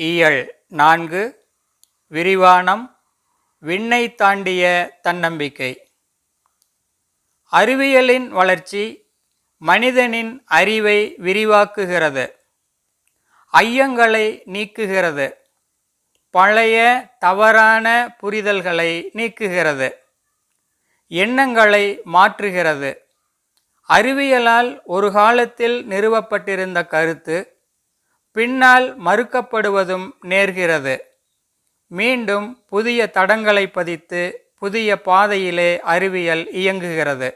இயல் நான்கு விரிவானம் விண்ணை தாண்டிய தன்னம்பிக்கை. அறிவியலின் வளர்ச்சி மனிதனின் அறிவை விரிவாக்குகிறது ஐயங்களை நீக்குகிறது பழைய தவறான புரிதல்களை நீக்குகிறது எண்ணங்களை மாற்றுகிறது. அறிவியலால் ஒரு காலத்தில் நிறுவப்பட்டிருந்த கருத்து பின்னால் மறுக்கப்படுவதும் நேர்கிறது. மீண்டும் புதிய தடங்களை பதித்து புதிய பாதையிலே அறிவியல் இயங்குகிறது.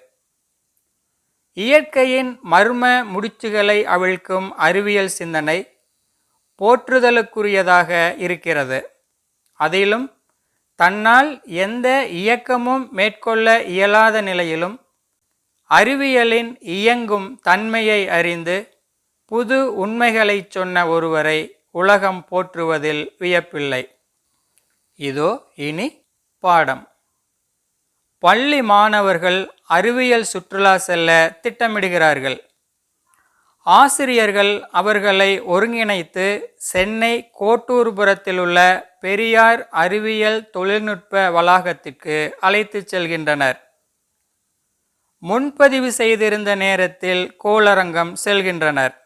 இயற்கையின் மர்ம முடிச்சுகளை அவிழ்க்கும் அறிவியல் சிந்தனை போற்றுதலுக்குரியதாக இருக்கிறது. அதிலும் தன்னால் எந்த இயக்கமும் மேற்கொள்ள இயலாத நிலையிலும் அறிவியலின் இயங்கும் தன்மையை அறிந்து புது உண்மைகளைச் சொன்ன ஒருவரை உலகம் போற்றுவதில் வியப்பில்லை. இதோ இனி பாடம். பள்ளி மாணவர்கள் அறிவியல் சுற்றுலா செல்ல திட்டமிடுகிறார்கள். ஆசிரியர்கள் அவர்களை ஒருங்கிணைத்து சென்னை கோட்டூர்புரத்தில் உள்ள பெரியார் அறிவியல் தொழில்நுட்ப வளாகத்திற்கு அழைத்துச் செல்கின்றனர். முன்பதிவு செய்திருந்த நேரத்தில் கோளரங்கம் செல்கின்றனர்.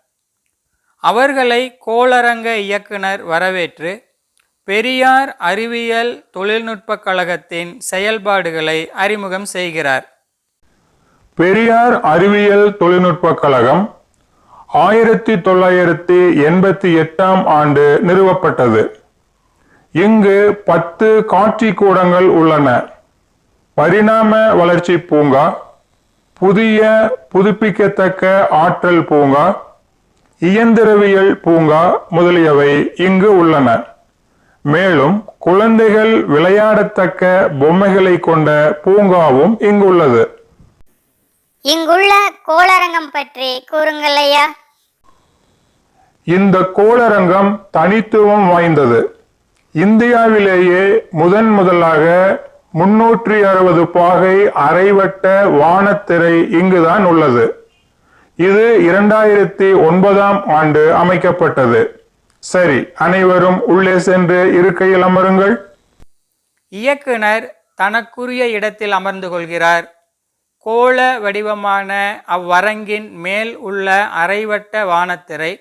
அவர்களை கோளரங்க இயக்குனர் வரவேற்று பெரியார் அறிவியல் தொழில்நுட்பக் கழகத்தின் செயல்பாடுகளை அறிமுகம் செய்கிறார். பெரியார் அறிவியல் தொழில்நுட்பக் கழகம் ஆயிரத்தி தொள்ளாயிரத்தி எண்பத்தி எட்டாம் ஆண்டு நிறுவப்பட்டது. இங்கு பத்து காட்சி கூடங்கள் உள்ளன. பரிணாம வளர்ச்சி பூங்கா புதிய புதுப்பிக்கத்தக்க ஆற்றல் பூங்கா இயந்திரவியல் பூங்கா முதலியவை இங்கு உள்ளன. மேலும் குழந்தைகள் விளையாடத்தக்க பொம்மைகளை கொண்ட பூங்காவும் இங்குள்ளது இங்குள்ள கோளரங்கம் பற்றி கூறுங்கள் ஐயா இந்த கோளரங்கம் தனித்துவம் வாய்ந்தது. இந்தியாவிலேயே முதன் முதலாக முன்னூற்றி அறுபது பாகை அரைவட்ட வானத்திரை இங்குதான் உள்ளது. இது இரண்டாயிரத்தி ஒன்பதாம் ஆண்டு அமைக்கப்பட்டது. சரி அனைவரும் உள்ளே சென்று இருக்கையில் அமருங்கள். இயக்குனர் தனக்குரிய இடத்தில் அமர்ந்து கொள்கிறார். கோள வடிவமான அவ்வரங்கின் மேல் உள்ள அரைவட்ட வானத்திரை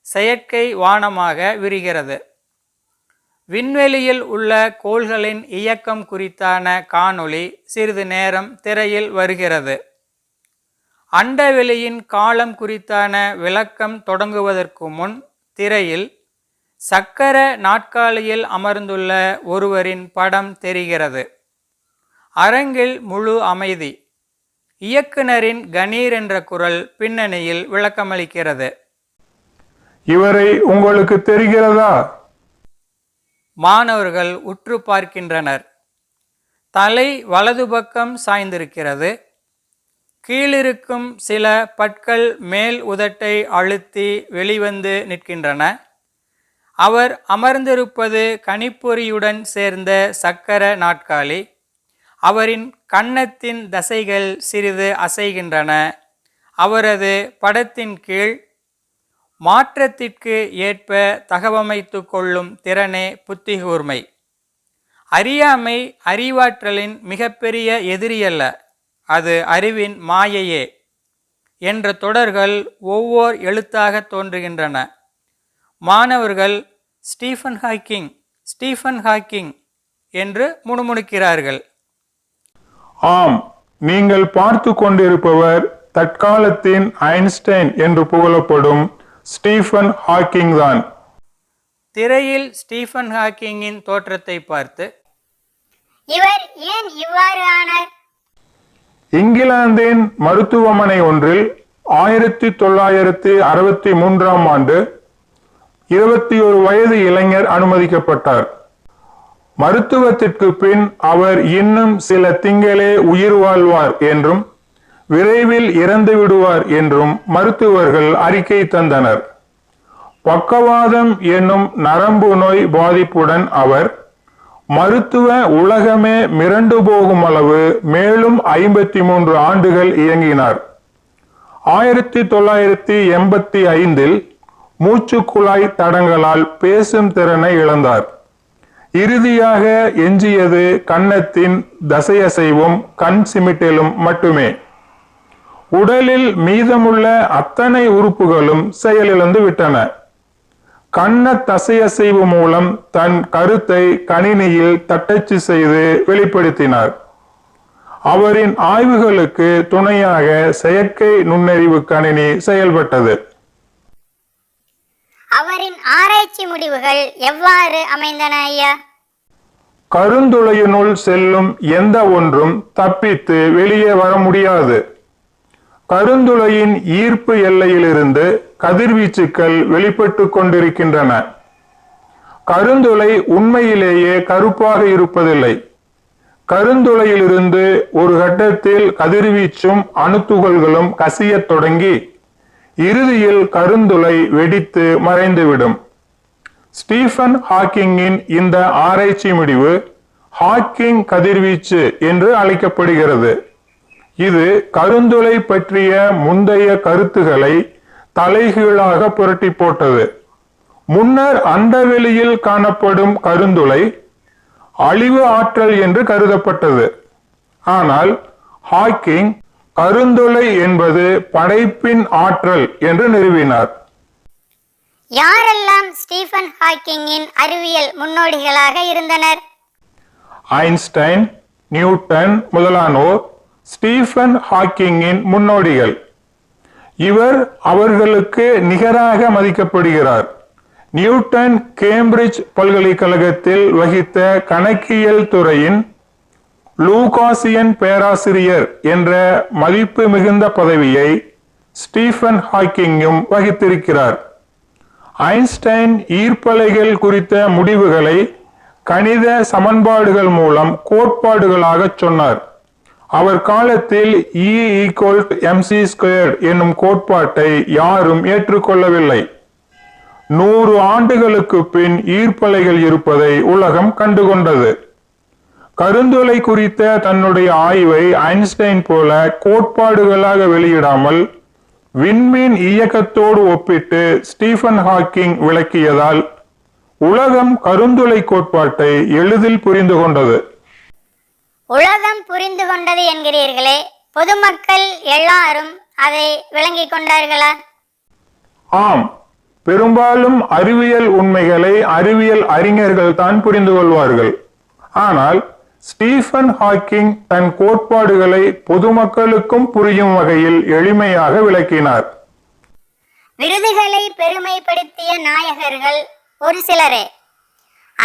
செயற்கை வானமாக விரிகிறது. விண்வெளியில் உள்ள கோள்களின் இயக்கம் குறித்தான காணொளி சிறிது நேரம் திரையில் வருகிறது. அண்டவெளியின் காலம் குறித்தான விளக்கம் தொடங்குவதற்கு முன் திரையில் சக்கர நாட்காலியில் அமர்ந்துள்ள ஒருவரின் படம் தெரிகிறது. அரங்கில் முழு அமைதி. இயக்குனரின் கணீர் என்ற குரல் பின்னணியில் விளக்கமளிக்கிறது. இவரை உங்களுக்கு தெரிகிறதா? மாணவர்கள் உற்று பார்க்கின்றனர். தலை வலது பக்கம் சாய்ந்திருக்கிறது. கீழிருக்கும் சில பற்கள் மேல் உதட்டை அழுத்தி வெளிவந்து நிற்கின்றன. அவர் அமர்ந்திருப்பது கணிப்பொறியுடன் சேர்ந்த சக்கர நாட்காலி அவரின் கன்னத்தின் தசைகள் சிறிது அசைகின்றன. அவரது படத்தின் கீழ் மாற்றத்திற்கு ஏற்ப தகவமைத்து கொள்ளும் திறனே புத்திகூர்மை. அறியாமை அறிவாற்றலின் மிகப்பெரிய எதிரியல்ல அது அறிவின் மாயையே என்ற தொடர்கள் ஒவ்வொரு எழுத்தாக தோன்றுகின்றன. மாணவர்கள் ஸ்டீஃபன் ஹாக்கிங் ஸ்டீஃபன் ஹாக்கிங் என்று முணுமுணுக்கிறார்கள். ஆம் நீங்கள் பார்த்து கொண்டிருப்பவர் தற்காலத்தின் ஐன்ஸ்டைன் என்று புகழப்படும் ஸ்டீஃபன் ஹாக்கிங் தான். திரையில் ஸ்டீஃபன் ஹாக்கிங்கின் தோற்றத்தை பார்த்து இவர் ஏன் இவ்வாறு ஆனார்? இங்கிலாந்தின் மருத்துவமனை ஒன்றில் ஆயிரத்தி தொள்ளாயிரத்தி அறுபத்தி மூன்றாம் ஆண்டு இருபத்தி ஒரு வயது இளைஞர் அனுமதிக்கப்பட்டார். மருத்துவத்திற்கு பின் அவர் இன்னும் சில திங்களே உயிர் வாழ்வார் என்றும் விரைவில் இறந்து விடுவார் என்றும் மருத்துவர்கள் அறிக்கை தந்தனர். பக்கவாதம் என்னும் நரம்பு நோய் பாதிப்புடன் அவர் மருத்துவ உலகமே மிரண்டு போகும் அளவு மேலும் ஐம்பத்தி மூன்று ஆண்டுகள் இயங்கினார். ஆயிரத்தி தொள்ளாயிரத்தி எண்பத்தி ஐந்தில் மூச்சுக்குழாய் தடங்களால் பேசும் திறனை இழந்தார். இறுதியாக எஞ்சியது கன்னத்தின் தசையசைவும் கண் சிமிட்டலும் மட்டுமே. உடலில் மீதமுள்ள அத்தனை உறுப்புகளும் செயலிழந்து விட்டன. கண்ண தசையசைவு மூலம் தன் கருத்தை கணினியில் தட்டச்சு செய்து வெளிப்படுத்தினார். அவரின் ஆய்வுகளுக்கு துணையாக செயற்கை நுண்ணறிவு கணினி செயல்பட்டது. அவரின் ஆராய்ச்சி முடிவுகள் எவ்வாறு அமைந்தன ஐயா? கருந்துளையினுள் செல்லும் எந்த ஒன்றும் தப்பித்து வெளியே வர முடியாது. கருந்துளையின் ஈர்ப்பு எல்லையிலிருந்து கதிர்வீச்சுக்கள் வெளிப்பட்டு கொண்டிருக்கின்றன. கருந்துளை உண்மையிலேயே கருப்பாக இருப்பதில்லை. கருந்துளையிலிருந்து ஒரு கட்டத்தில் கதிர்வீச்சும் அணுத்துகள்களும் கசியத் தொடங்கி இறுதியில் கருந்துளை வெடித்து மறைந்துவிடும். ஸ்டீஃபன் ஹாக்கிங்கின் இந்த ஆராய்ச்சி முடிவு ஹாக்கிங் கதிர்வீச்சு என்று அழைக்கப்படுகிறது. இது கருந்துளை பற்றிய முந்தைய கருத்துகளை தலைகீழாக புரட்டி போட்டது. முன்னர் அண்டவெளியில் காணப்படும் கருந்துளை அழிவு ஆற்றல் என்று கருதப்பட்டது. ஆனால் ஹாக்கிங் கருந்துளை என்பது படைப்பின் ஆற்றல் என்று நிறுவினார். யாரெல்லாம் ஸ்டீஃபன் ஹாக்கிங்கின் அறிவியல் முன்னோடிகளாக இருந்தனர்? ஐன்ஸ்டைன் நியூட்டன் முதலானோர் ஸ்டீஃபன் ஹாக்கிங்கின் முன்னோடிகள். இவர் அவர்களுக்கு நிகராக மதிக்கப்படுகிறார். நியூட்டன் கேம்பிரிட்ஜ் பல்கலைக்கழகத்தில் வகித்த கணக்கியல் துறையின் லூகாசியன் பேராசிரியர் என்ற மதிப்பு மிகுந்த பதவியை ஸ்டீஃபன் ஹாக்கிங்கும் வகித்திருக்கிறார். ஐன்ஸ்டைன் ஈர்ப்பலைகள் குறித்த முடிவுகளை கணித சமன்பாடுகள் மூலம் கோட்பாடுகளாக சொன்னார். அவர் காலத்தில் இ ஈக்குவல் எம்சி ஸ்கொயர் என்னும் கோட்பாட்டை யாரும் ஏற்றுக்கொள்ளவில்லை. நூறு ஆண்டுகளுக்கு பின் ஈர்ப்பலைகள் இருப்பதை உலகம் கண்டுகொண்டது. கருந்துளை குறித்த தன்னுடைய ஆய்வை ஐன்ஸ்டைன் போல கோட்பாடுகளாக வெளியிடாமல் விண்மீன் இயக்கத்தோடு ஒப்பிட்டு ஸ்டீஃபன் ஹாக்கிங் விளக்கியதால் உலகம் கருந்துளை கோட்பாட்டை எளிதில் புரிந்து கொண்டது. உலகம் புரிந்து கொண்டது என்கிறீர்களே பொதுமக்கள் எல்லாரும் அதை விளங்கிக் கொண்டார்களா? ஆம் பெரும்பாலும் அறிவியல் உண்மைகளை அறிவியல் அறிஞர்கள் தான் புரிந்து கொள்வார்கள். ஆனால் ஸ்டீஃபன் ஹாக்கிங் தன் கோட்பாடுகளை பொதுமக்களுக்கும் புரியும் வகையில் எளிமையாக விளக்கினார். விருதுகளை பெருமைப்படுத்திய நாயகர்கள் ஒரு சிலரே.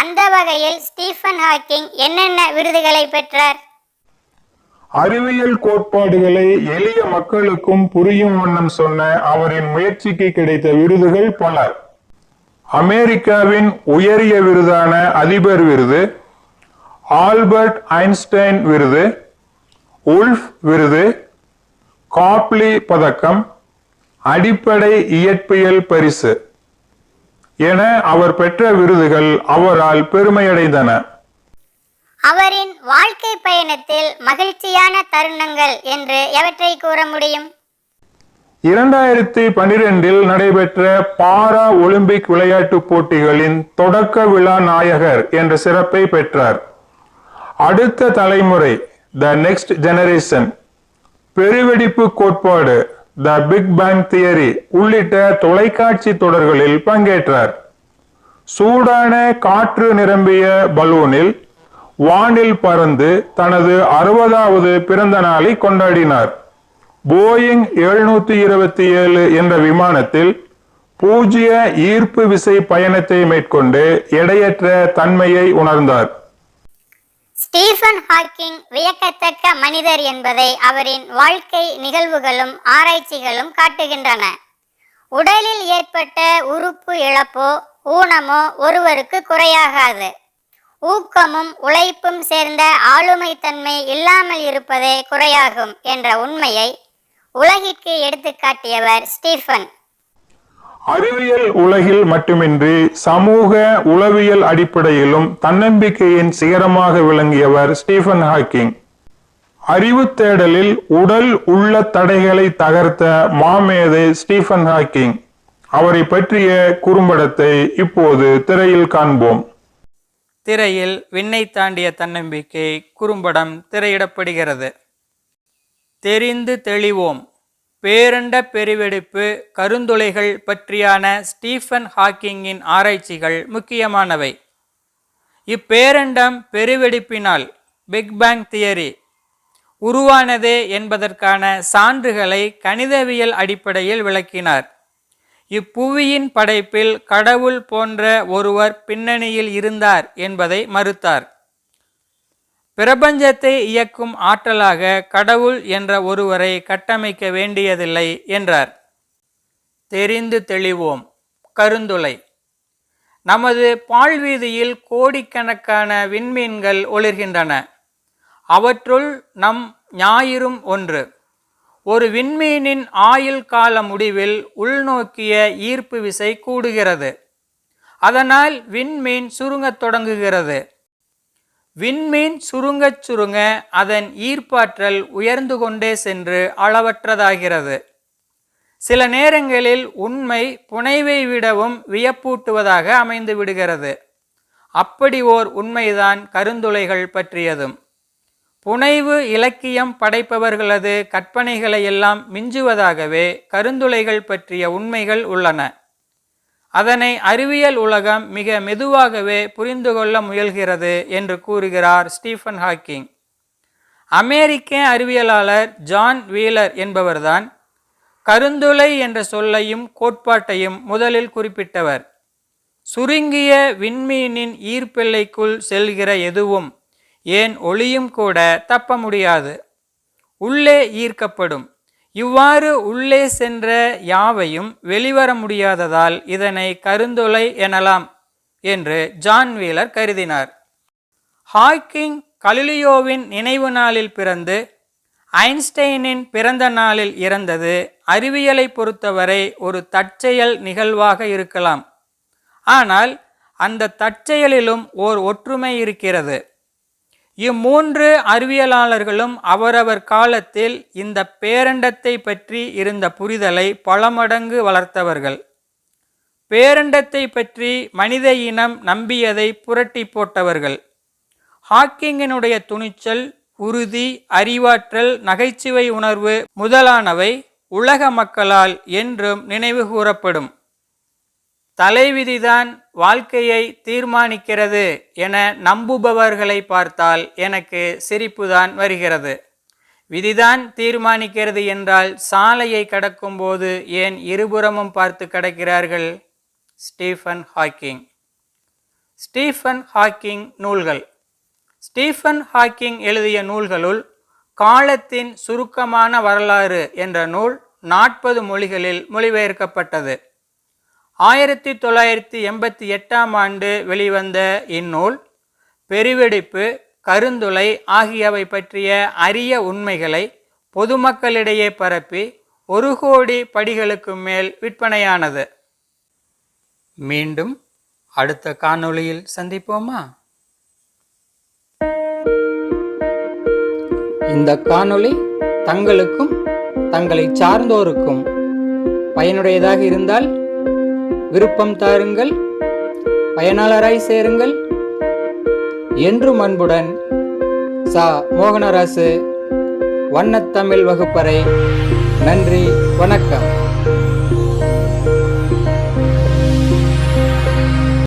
அந்த வகையில் ஸ்டீஃபன் ஹாக்கிங் என்னென்ன விருதுகளை பெற்றார்? அறிவியல் கோட்பாடுகளை எளிய மக்களுக்கும் புரியும் வண்ணம் சொன்ன அவரின் முயற்சிக்கு கிடைத்த விருதுகள் பல. அமெரிக்காவின் உயரிய விருதான அதிபர் விருது ஆல்பர்ட் ஐன்ஸ்டைன் விருது உல்ஃப் விருது காப்லி பதக்கம் அடிப்படை இயற்பியல் பரிசு. என அவர் பெற்ற விருதுகள் அவரால் பெருமையடைந்தன. அவரின் வாழ்க்கை பயணத்தில் மகிழ்ச்சியான தருணங்கள் என்று எவற்றை கூற முடியும்? இரண்டாயிரத்தி பனிரெண்டில் நடைபெற்ற பாரா ஒலிம்பிக் விளையாட்டுப் போட்டிகளின் தொடக்க விழா நாயகர் என்ற சிறப்பை பெற்றார். அடுத்த தலைமுறை த நெக்ஸ்ட் ஜெனரேஷன் பெருவெடிப்பு கோட்பாடு த பிக் பேங் தியரி உள்ளிட்ட தொலைக்காட்சி தொடர்களில் பங்கேற்றார். சூடான காற்று நிரம்பிய பலூனில் வானில் பறந்து தனது அறுபதாவது பிறந்த நாளை கொண்டாடினார். போயிங் எழுநூத்தி இருபத்தி ஏழு என்ற விமானத்தில் பூஜ்ய ஈர்ப்பு விசை பயணத்தை மேற்கொண்டு எடையற்ற தன்மையை உணர்ந்தார். ஸ்டீஃபன் ஹாக்கிங் வியக்கத்தக்க மனிதர் என்பதை அவரின் வாழ்க்கை நிகழ்வுகளும் ஆராய்ச்சிகளும் காட்டுகின்றன. உடலில் ஏற்பட்ட உறுப்பு இழப்போ ஊனமோ ஒருவருக்கு குறையாகாது. ஊக்கமும் உழைப்பும் சேர்ந்த ஆளுமைத்தன்மை இல்லாமல் இருப்பதே குறையாகும் என்ற உண்மையை உலகிற்கு எடுத்துக்காட்டியவர் ஸ்டீஃபன். அறிவியல் உலகில் மட்டுமின்றி சமூக உளவியல் அடிப்படையிலும் தன்னம்பிக்கையின் சிகரமாக விளங்கியவர் ஸ்டீஃபன் ஹாக்கிங். அறிவு தேடலில் உடல் உள்ள தடைகளை தகர்த்த மாமேதை ஸ்டீஃபன் ஹாக்கிங். அவரை பற்றிய குறும்படத்தை இப்போது திரையில் காண்போம். திரையில் விண்ணை தாண்டிய தன்னம்பிக்கை குறும்படம் திரையிடப்படுகிறது. தெரிந்து தெளிவோம். பேரண்ட பெருவெடிப்பு கருந்துளைகள் பற்றியான ஸ்டீஃபன் ஹாக்கிங்கின் ஆராய்ச்சிகள் முக்கியமானவை. இப்பேரண்டம் பெருவெடிப்பினால் பிக் பேங் தியரி உருவானதே என்பதற்கான சான்றுகளை கணிதவியல் அடிப்படையில் விளக்கினார். இப்புவியின் படைப்பில் கடவுள் போன்ற ஒருவர் பின்னணியில் இருந்தார் என்பதை மறுத்தார். பிரபஞ்சத்தை இயக்கும் ஆற்றலாக கடவுள் என்ற ஒருவரை கட்டமைக்க வேண்டியதில்லை என்றார். தெரிந்து தெளிவோம். கருந்துளை. நமது பால்வீதியில் கோடிக்கணக்கான விண்மீன்கள் ஒளிர்கின்றன. அவற்றுள் நம் ஞாயிறும் ஒன்று. ஒரு விண்மீனின் ஆயுள் கால முடிவில் உள்நோக்கிய ஈர்ப்பு விசை கூடுகிறது. அதனால் விண்மீன் சுருங்கத் தொடங்குகிறது. விண்மீன் சுருங்கச் சுருங்க அதன் ஈர்ப்பாற்றல் உயர்ந்து கொண்டே சென்று அளவற்றதாகிறது. சில நேரங்களில் உண்மை புனைவை விடவும் வியப்பூட்டுவதாக அமைந்து விடுகிறது. அப்படி ஓர் உண்மைதான் கருந்துளைகள் பற்றியதும். புனைவு இலக்கியம் படைப்பவர்களது கற்பனைகளை எல்லாம் மிஞ்சுவதாகவே கருந்துளைகள் பற்றிய உண்மைகள் உள்ளன. அதனை அறிவியல் உலகம் மிக மெதுவாகவே புரிந்து கொள்ள முயல்கிறது என்று கூறுகிறார் ஸ்டீஃபன் ஹாக்கிங். அமெரிக்க அறிவியலாளர் ஜான் வீலர் என்பவர்தான் கருந்துளை என்ற சொல்லையும் கோட்பாட்டையும் முதலில் குறிப்பிட்டவர். சுருங்கிய விண்மீனின் ஈர்ப்பெல்லைக்குள் செல்கிற எதுவும் ஏன் ஒளியும் கூட தப்ப முடியாது. உள்ளே ஈர்க்கப்படும். இவ்வாறு உள்ளே சென்ற யாவையும் வெளிவர முடியாததால் இதனை கருந்துளை எனலாம் என்று ஜான் வீலர் கருதினார். ஹாக்கிங் கலிலியோவின் நினைவு நாளில் பிறந்து ஐன்ஸ்டைனின் பிறந்த நாளில் இறந்தது அறிவியலை பொறுத்தவரை ஒரு தற்செயல் நிகழ்வாக இருக்கலாம். ஆனால் அந்த தற்செயலிலும் ஓர் ஒற்றுமை இருக்கிறது. இம்மூன்று அறிவியலாளர்களும் அவரவர் காலத்தில் இந்த பேரண்டத்தை பற்றி இருந்த புரிதலை பல மடங்கு வளர்த்தவர்கள். பேரண்டத்தை பற்றி மனித இனம் நம்பியதை புரட்டி போட்டவர்கள். ஹாக்கிங்கினுடைய துணிச்சல் உறுதி அறிவாற்றல் நகைச்சுவை உணர்வு முதலானவை உலக மக்களால் என்றும் நினைவு கூறப்படும். தலைவிதிதான் வாழ்க்கையை தீர்மானிக்கிறது என நம்புபவர்களை பார்த்தால் எனக்கு சிரிப்புதான் வருகிறது. விதிதான் தீர்மானிக்கிறது என்றால் சாலையை கடக்கும்போது ஏன் இருபுறமும் பார்த்து கடக்கிறார்கள்? Stephen Hawking. ஸ்டீஃபன் ஹாக்கிங் நூல்கள். ஸ்டீஃபன் ஹாக்கிங் எழுதிய நூல்களுள் காலத்தின் சுருக்கமான வரலாறு என்ற நூல் நாற்பது மொழிகளில் மொழிபெயர்க்கப்பட்டது. ஆயிரத்தி தொள்ளாயிரத்தி எண்பத்தி எட்டாம் ஆண்டு வெளிவந்த இந்நூல் பெருவெடிப்பு கருந்துளை ஆகியவை பற்றிய அரிய உண்மைகளை பொதுமக்களிடையே பரப்பி ஒரு கோடி படிகளுக்கு மேல் விற்பனையானது. மீண்டும் அடுத்த காணொளியில் சந்திப்போமா? இந்த காணொளி தங்களுக்கும் தங்களை சார்ந்தோருக்கும் பயனுடையதாக இருந்தால் விருப்பம் தாருங்கள். பயனாளராய் சேருங்கள். என்றும் அன்புடன் சா. மோகனராசு வண்ணத்தமிழ் வகுப்பறை. நன்றி வணக்கம்.